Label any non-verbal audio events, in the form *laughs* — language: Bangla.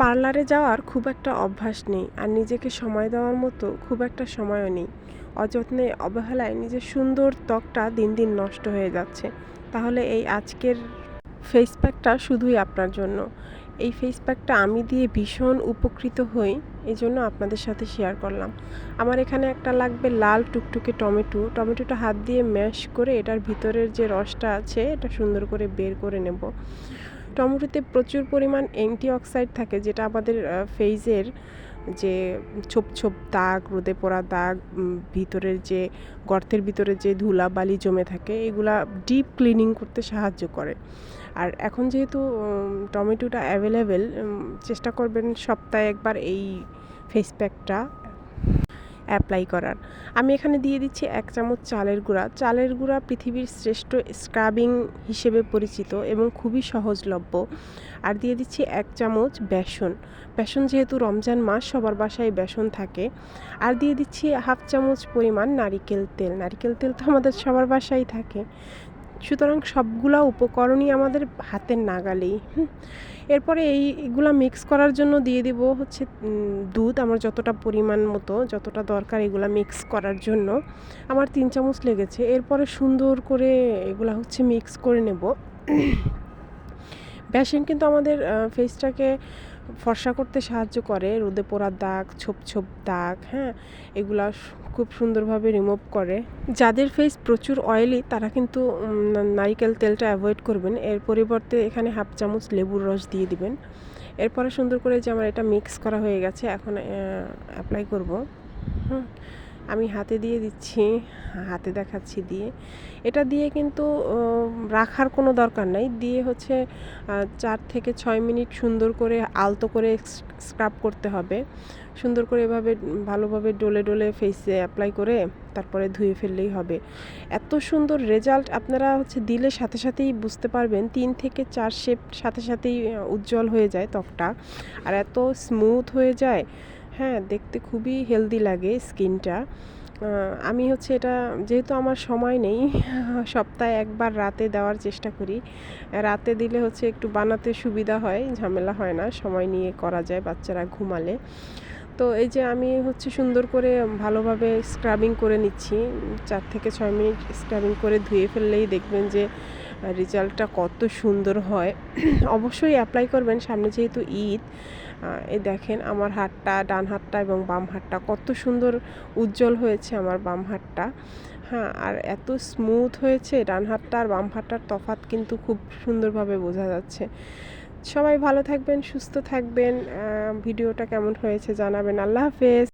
পার্লারে যাওয়ার খুব একটা অভ্যাস নেই আর নিজেকে সময় দেওয়ার মতো খুব একটা সময়ও নেই। অযত্নে অবহেলায় নিজের সুন্দর ত্বকটা দিন দিন নষ্ট হয়ে যাচ্ছে। তাহলে এই আজকের ফেস প্যাকটা শুধুই আপনার জন্য। এই ফেস প্যাকটা আমি দিয়ে ভীষণ উপকৃত হই, এই জন্য আপনাদের সাথে শেয়ার করলাম। আমার এখানে একটা লাগবে লাল টুকটুকে টমেটো। টমেটোটা হাত দিয়ে ম্যাশ করে এটার ভিতরের যে রসটা আছে, এটা সুন্দর করে বের করে নেব। টমেটোতে প্রচুর পরিমাণ অ্যান্টিঅক্সাইড থাকে, যেটা আমাদের ফেসের যে ছোপ ছোপ দাগ, রোদে পড়া দাগ ভিতরের যে গর্তের ভিতরে যে ধুলা বালি জমে থাকে, এগুলা ডিপ ক্লিনিং করতে সাহায্য করে। আর এখন যেহেতু টমেটোটা অ্যাভেলেবেল চেষ্টা করবেন সপ্তাহে একবার এই ফেস প্যাকটা অ্যাপ্লাই করার। আমি এখানে দিয়ে দিচ্ছি এক চামচ চালের গুঁড়া। চালের গুঁড়া পৃথিবীর শ্রেষ্ঠ স্ক্রাবিং হিসেবে পরিচিত এবং খুবই সহজলভ্য। আর দিয়ে দিচ্ছি এক চামচ বেসন। বেসন যেহেতু রমজান মাস, সবার বাসায় বেসন থাকে। আর দিয়ে দিচ্ছি হাফ চামচ পরিমাণ নারিকেল তেল। নারিকেল তেল তো আমাদের সবার বাসায় থাকে। সুতরাং সবগুলা উপকরণই আমাদের হাতের নাগালেই এরপরে এই এগুলা মিক্স করার জন্য দিয়ে দিব হচ্ছে দুধ, আমার যতটা পরিমাণ মতো, যতটা দরকার এগুলা মিক্স করার জন্য। আমার তিন চামচ লেগেছে, এরপরে সুন্দর করে এগুলা হচ্ছে মিক্স করে নেব। *clears throat* বেসন কিন্তু আমাদের ফেসটাকে ফর্সা করতে সাহায্য করে, রোদে পোড়া দাগ, ছোপ ছোপ দাগ হ্যাঁ এগুলা খুব সুন্দরভাবে রিমুভ করে। যাদের ফেস প্রচুর অয়েলি তারা কিন্তু নারিকেল তেলটা অ্যাভয়েড করবেন। এর পরিবর্তে এখানে হাফ চামচ লেবুর রস দিয়ে দিবেন। এরপরে সুন্দর করে যে আমার এটা মিক্স করা হয়ে গেছে, এখন অ্যাপ্লাই করব। হুম। আমি হাতে দিয়ে দিচ্ছি, হাতে দেখাচ্ছি দিয়ে। এটা দিয়ে কিন্তু রাখার কোনো দরকার নাই। দিয়ে হচ্ছে চার থেকে ছয় মিনিট সুন্দর করে আলতো করে স্ক্রাব করতে হবে। সুন্দর করে এভাবে, ভালোভাবে ডলে ডলে ফেসে অ্যাপ্লাই করে তারপরে ধুয়ে ফেললেই হবে। এত সুন্দর রেজাল্ট আপনারা হচ্ছে দিলে সাথে সাথেই বুঝতে পারবেন, তিন থেকে চার শেপ সাথে সাথেই উজ্জ্বল হয়ে যায় ত্বকটা। আর এত স্মুথ হয়ে যায় হ্যাঁ দেখতে খুবই হেলদি লাগে স্কিনটা আমি হচ্ছে এটা, যেহেতু আমার সময় নেই, *laughs* সপ্তাহে একবার রাতে দেওয়ার চেষ্টা করি। রাতে দিলে হচ্ছে একটু বানাতে সুবিধা হয়, ঝামেলা হয় না, সময় নিয়ে করা যায় বাচ্চারা ঘুমালে। তো এই যে আমি হচ্ছে সুন্দর করে ভালোভাবে স্ক্রাবিং করে নিচ্ছি, চার থেকে ছয় মিনিট স্ক্রাবিং করে ধুয়ে ফেললেই দেখবেন যে রেজাল্টটা কত সুন্দর হয়। অবশ্যই অ্যাপ্লাই করবেন, সামনে যেহেতু ঈদ এই দেখেন আমার হাতটা, ডান হাতটা এবং বাম হাতটা কত সুন্দর উজ্জ্বল হয়েছে আমার বাম হাতটা। হ্যাঁ আর এত স্মুথ হয়েছে, ডান হাতটা আর বাম হাতটার তফাত কিন্তু খুব সুন্দরভাবে বোঝা যাচ্ছে। সবাই ভালো থাকবেন, সুস্থ থাকবেন ভিডিওটা কেমন হয়েছে জানাবেন। আল্লাহ হাফেজ।